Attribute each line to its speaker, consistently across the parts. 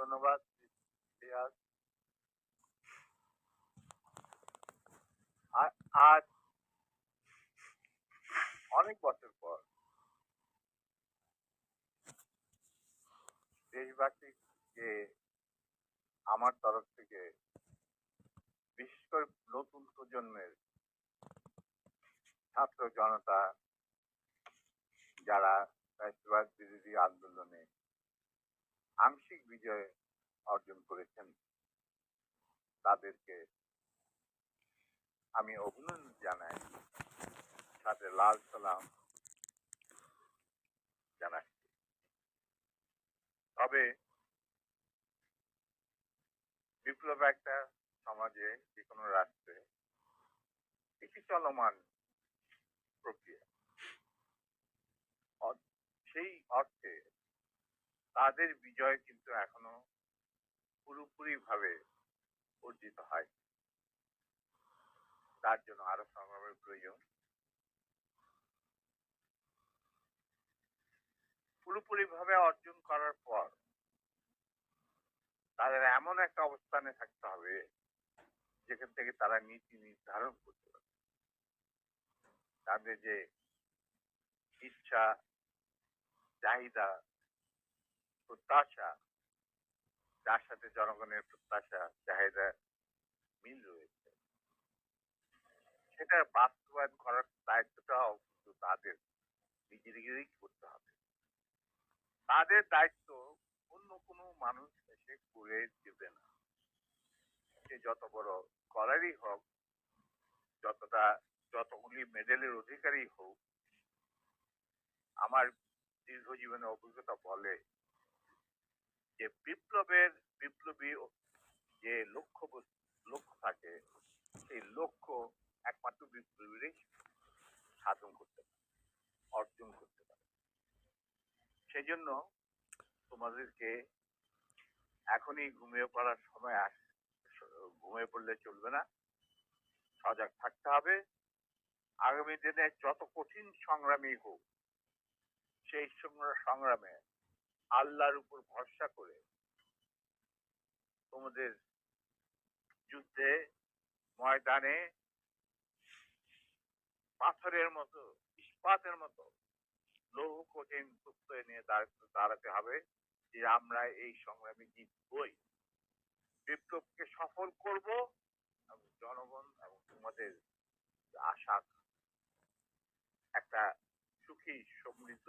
Speaker 1: ধন্যবাদ আজ অনেক বছর পর দেশবাসীকে আমার তরফ থেকে বিশেষ করে নতুন প্রজন্মের ছাত্র জনতা, যারা ফ্যাসিবাদ বিরোধী আন্দোলনে আংশিক বিজয় অর্জন করেছেন। তাদেরকে আমি অভিনন্দন জানাই। সাথে লাল সালাম জানাচ্ছি তবে বিপ্লব একটা সমাজে যে কোনো রাষ্ট্রে একটি চলমান প্রক্রিয়া। সেই অর্থে তাদের বিজয় কিন্তু এখনও পুরোপুরি ভাবে অর্জিত হয়। তার জন্য আরও সংগ্রামের প্রয়োজন। পুরোপুরি ভাবে অর্জন করার পর তাদের এমন একটা অবস্থানে থাকতে হবে, যেখান থেকে তারা নীতি নির্ধারণ করতে পারবে। তাদের যে ইচ্ছা, চাহিদা প্রত্যাশা, যার সাথে জনগণের প্রত্যাশা চাহিদা মিল রয়েছে, সেটা বাস্তবায়ন করার দায়িত্বটাও কিন্তু তাদের নিজেদেরই করতে হবে। তাদের দায়িত্ব অন্য কোনো মানুষ এসে করে দেবে না। সে যত বড় স্কলারই হোক, যতটা, যতগুলি মেডেলের অধিকারী হোক, আমার দীর্ঘ জীবনের অভিজ্ঞতা বলে যে বিপ্লবের বিপ্লবী যে লক্ষ্য লক্ষ্য থাকে, সেই লক্ষ্য একমাত্র বিপ্লবীরাই সাধন করতে পারে, অর্জন করতে পারে। সেই জন্য তোমাদেরকে এখনই ঘুমিয়ে পড়ার সময় আস, ঘুমিয়ে পড়লে চলবে না, সজাগ থাকতে হবে। আগামী দিনে যত কঠিন সংগ্রামী হোক, সেই সংগ্রা- সংগ্রামে আল্লাহর উপর ভরসা করে তোমাদের যুদ্ধে ময়দানে পাথরের মতো, ইস্পাতের মতো লৌহ কঠিন প্রত্যয় নিয়ে দাঁড়াতে হবে যে আমরা এই সংগ্রামে জিতবই। বিপ্লবকে সফল করব এবং জনগণ এবং তোমাদের আশা, একটা সুখী সমৃদ্ধ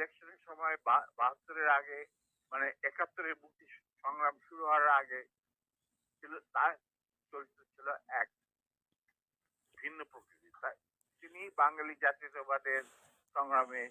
Speaker 1: ইলেকশনের সময় বাহাত্তরের আগে মানে একাত্তরের মুক্তি সংগ্রাম শুরু হওয়ার আগে ছিল, তার চরিত্র ছিল এক ভিন্ন প্রকৃতির। তিনি বাঙালি জাতীয়তাবাদের সংগ্রামে